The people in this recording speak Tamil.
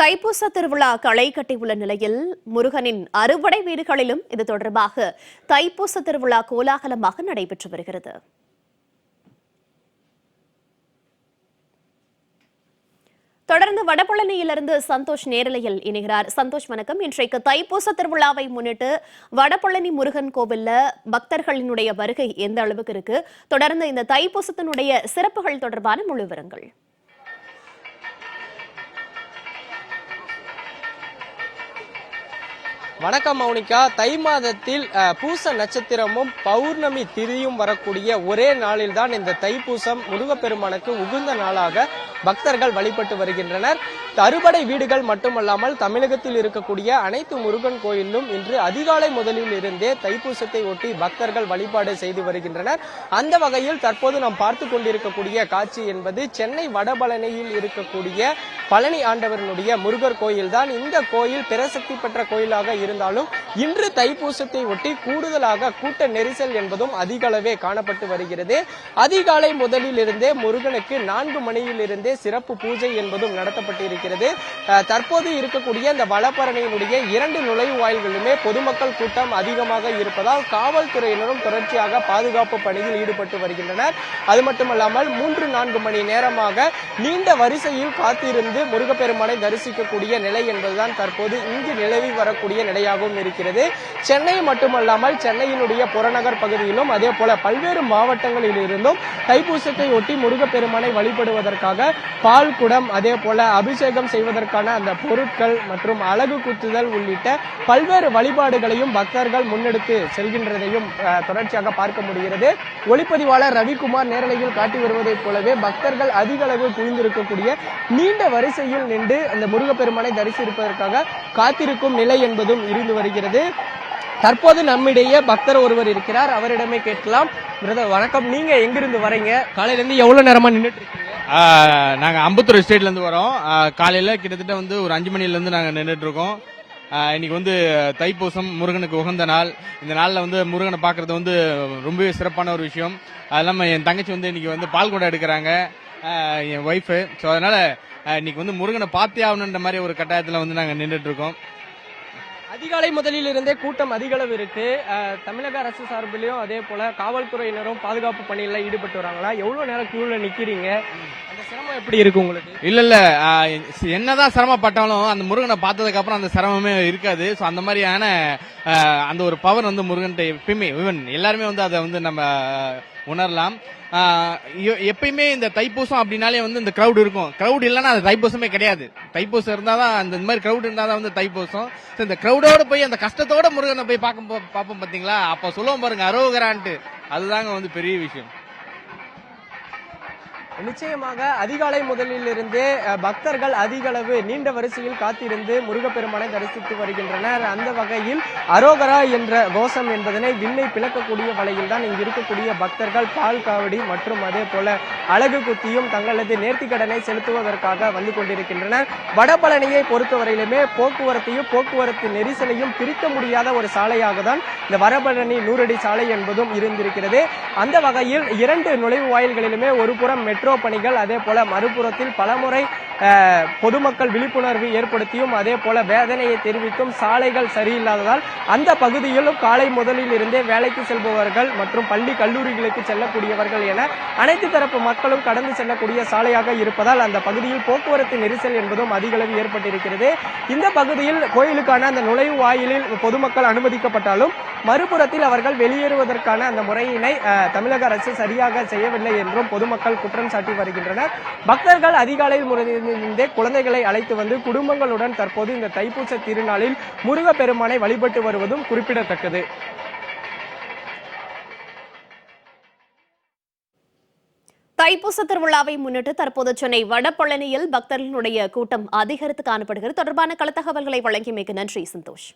தைப்பூச திருவிழா களை கட்டியுள்ள நிலையில் முருகனின் அறுவடை வீடுகளிலும் இது தொடர்பாக தைப்பூச திருவிழா கோலாகலமாக நடைபெற்று வருகிறது. தொடர்ந்து வடபழனியிலிருந்து சந்தோஷ் நேரலையில் இணைகிறார். சந்தோஷ் வணக்கம். இன்றைக்கு தைப்பூச திருவிழாவை முன்னிட்டு வடபழனி முருகன் கோவில்ல பக்தர்களினுடைய வருகை எந்த அளவுக்கு இருக்கு? தொடர்ந்து இந்த தைப்பூசத்தினுடைய சிறப்புகள் தொடர்பான முழு வணக்கம் மௌனிகா. தை மாதத்தில் பூச நட்சத்திரமும் பௌர்ணமி திதியும் வரக்கூடிய ஒரே நாளில் தான் இந்த தைப்பூசம் முருகப்பெருமானுக்கு உகுந்த நாளாக பக்தர்கள் வழிபட்டு வருகின்றனர். அறுபடை வீடுகள் மட்டுமல்லாமல் தமிழகத்தில் இருக்கக்கூடிய அனைத்து முருகன் கோயிலும் இன்று அதிகாலை முதலில் இருந்தே தைப்பூசத்தை ஒட்டி பக்தர்கள் வழிபாடு செய்து வருகின்றனர். அந்த வகையில் தற்போது நாம் பார்த்து கொண்டிருக்கக்கூடிய காட்சி என்பது சென்னை வடபழனியில் இருக்கக்கூடிய பழனி ஆண்டவரனுடைய முருகர் கோயில் தான் இந்த கோயில் பிரசக்தி பெற்ற கோயிலாக இருந்தாலும் இன்று தைப்பூசத்தை ஒட்டி கூடுதலாக கூட்ட நெரிசல் என்பதும் அதிகளவே காணப்பட்டு வருகிறது. அதிகாலை முதலில் இருந்தே முருகனுக்கு நான்கு மணியில் இருந்தே சிறப்பு பூஜை என்பதும் நடத்தப்பட்டிருக்கிறது. தற்போது இருக்கக்கூடிய இந்த வளப்பரணியினுடைய இரண்டு நுழைவாயில்களுமே பொதுமக்கள் கூட்டம் அதிகமாக இருப்பதால் காவல்துறையினரும் தொடர்ச்சியாக பாதுகாப்பு பணியில் ஈடுபட்டு வருகின்றனர். அது மட்டுமல்லாமல் மூன்று நான்கு மணி நேரமாக நீண்ட வரிசையில் காத்திருந்து முருகப்பெருமானை தரிசிக்கக்கூடிய நிலை என்பதுதான் தற்போது இங்கு நிலவி வரக்கூடிய நிலையாகவும் இருக்கிறது. சென்னை மட்டுமல்லாமல் சென்னையினுடைய புறநகர் பகுதியிலும் அதே போல பல்வேறு மாவட்டங்களில் இருந்தும் தைப்பூசத்தை ஒட்டி முருகப்பெருமானை வழிபடுவதற்காக பால் குடம் அதே போல அபிஷேகம் செய்வதற்கான அந்த பொருட்கள் மற்றும் அழகு குத்துதல் உள்ளிட்ட பல்வேறு வழிபாடுகளையும் பக்தர்கள் முன்னெடுத்து செல்கின்றதையும் அஹ், தொடர்ச்சியாக பார்க்க முடிகிறது. ஒளிப்பதிவாளர் ரவிக்குமார் நேரலையில் காட்டி வருவதைப் போலவே பக்தர்கள் அதிக அளவு குவிந்திருக்கக்கூடிய நீண்ட வரிசையில் நின்று அந்த முருகப்பெருமானை தரிசிப்பதற்காக காத்திருக்கும் நிலை என்பதும் இருந்து வருகிறது. தற்போது நம்மிடையே பக்தர் ஒருவர் இருக்கிறார். அவரிடமே கேட்கலாம். பிரதர் வணக்கம். நீங்க எங்கிருந்து வரீங்க? காலையில இருந்து எவ்வளவு நேரமா நின்றுட்டு இருக்கீங்க நாங்கள் அம்பத்தூர் ஸ்டேட்லேருந்து வரோம். காலையில் கிட்டத்தட்ட வந்து ஒரு அஞ்சு மணிலேருந்து நாங்கள் நின்றுட்டு இருக்கோம் இன்னைக்கு வந்து தைப்பூசம் முருகனுக்கு உகந்த நாள். இந்த நாளில் வந்து முருகனை பார்க்கறது வந்து ரொம்பவே சிறப்பான ஒரு விஷயம். அது இல்லாமல் என் தங்கச்சி வந்து இன்னைக்கு வந்து பால் குடம் எடுக்கிறாங்க. என் ஒய்ஃபு ஸோ அதனால இன்னைக்கு வந்து முருகனை பார்த்தே ஆகணுன்ற மாதிரி ஒரு கட்டாயத்தில் வந்து நாங்கள் நின்றுட்டு இருக்கோம் அதிகாலை முதலில் இருந்தே கூட்டம் அதிகளவு இருக்கு. தமிழக அரசு சார்பிலையும் அதே போல காவல்துறையினரும் பாதுகாப்பு பணியில ஈடுபட்டு வராங்களா? எவ்வளவு நேரம் கியூல நிக்கிறீங்க? அந்த சிரமம் எப்படி இருக்கு உங்களுக்கு? இல்ல இல்ல. என்னதான் சிரமப்பட்டாலும் அந்த முருகனை பார்த்ததுக்கு அப்புறம் அந்த சிரமமே இருக்காது. ஸோ அந்த மாதிரியான அந்த ஒரு பவர் வந்து முருகன்ட்ட எப்பயுமே ஈவன் எல்லாருமே வந்து அதை வந்து நம்ம உணரலாம். எப்பயுமே இந்த தைப்பூசம் அப்படின்னாலே வந்து இந்த க்ரௌட் இருக்கும். க்ரௌட் இல்லைன்னா அது தைப்பூசமே கிடையாது. தைப்பூசம் இருந்தால் தான் அந்த இந்த மாதிரி க்ரௌட் இருந்தால் தான் வந்து தைப்பூசம். So இந்த க்ரௌடோட போய் அந்த கஷ்டத்தோட முருகனை போய் பார்க்க பார்ப்போம் பார்த்தீங்களா அப்போ சொல்லுவோம் பாருங்க அரோகரான்ட்டு. அதுதாங்க வந்து பெரிய விஷயம். நிச்சயமாக அதிகாலை முதலில் பக்தர்கள் அதிக அளவு நீண்ட வரிசையில் காத்திருந்து முருகப்பெருமானை தரிசித்து வருகின்றனர். அந்த வகையில் அரோகரா என்ற கோஷம் என்பதனை விண்ணை பிளக்கக்கூடிய வகையில் தான் இங்கு இருக்கக்கூடிய பக்தர்கள் பால் காவடி மற்றும் அதே போல அழகு குத்தியும் தங்களது நேர்த்திக்கடனை செலுத்துவதற்காக வந்து கொண்டிருக்கின்றனர். வடபழனியை பொறுத்தவரையிலுமே போக்குவரத்தையும் போக்குவரத்து நெரிசலையும் பிரிக்க முடியாத ஒரு சாலையாக தான் இந்த வடபழனி நூறடி சாலை என்பதும் இருந்திருக்கிறது. அந்த வகையில் இரண்டு நுழைவு வாயில்களிலுமே ஒரு புறம் மெட்ரோ பணிகள் அதே போல மறுபுறத்தில் பலமுறை பொதுமக்கள் விழிப்புணர்வு ஏற்படுத்தியும் அதே போல வேதனையை தெரிவித்தும் சாலைகள் சரியில்லாததால் அந்த பகுதியிலும் காலை முதலில் இருந்தே வேலைக்கு செல்பவர்கள் மற்றும் பள்ளி கல்லூரிகளுக்கு செல்லக்கூடியவர்கள் என அனைத்து தரப்பு மக்களும் கடந்து செல்லக்கூடிய சாலையாக இருப்பதால் அந்த பகுதியில் போக்குவரத்து நெரிசல் என்பதும் அதிக அளவு ஏற்பட்டிருக்கிறது. இந்த பகுதியில் கோயிலுக்கான அந்த நுழைவு வாயிலில் பொதுமக்கள் அனுமதிக்கப்பட்டாலும் மறுபுறத்தில் அவர்கள் வெளியேறுவதற்கான அந்த முறையினை அஹ், தமிழக அரசு சரியாக செய்யவில்லை என்றும் பொதுமக்கள் குற்றம் சாட்டி வருகின்றனர். பக்தர்கள் அதிகாலை முறையிலிருந்தே குழந்தைகளை அழைத்து வந்து குடும்பங்களுடன் தற்போது இந்த தைப்பூச திருநாளில் முருகப்பெருமானை வழிபட்டு வருவதும் குறிப்பிடத்தக்கது. தைப்பூச திருவிழாவை முன்னிட்டு தற்போது சென்னை வடபழனியில் பக்தர்களுடைய கூட்டம் அதிகரித்து காணப்படுகிறது. தொடர்பான கள தகவல்களை வழங்கியமைக்கு நன்றி சந்தோஷ்.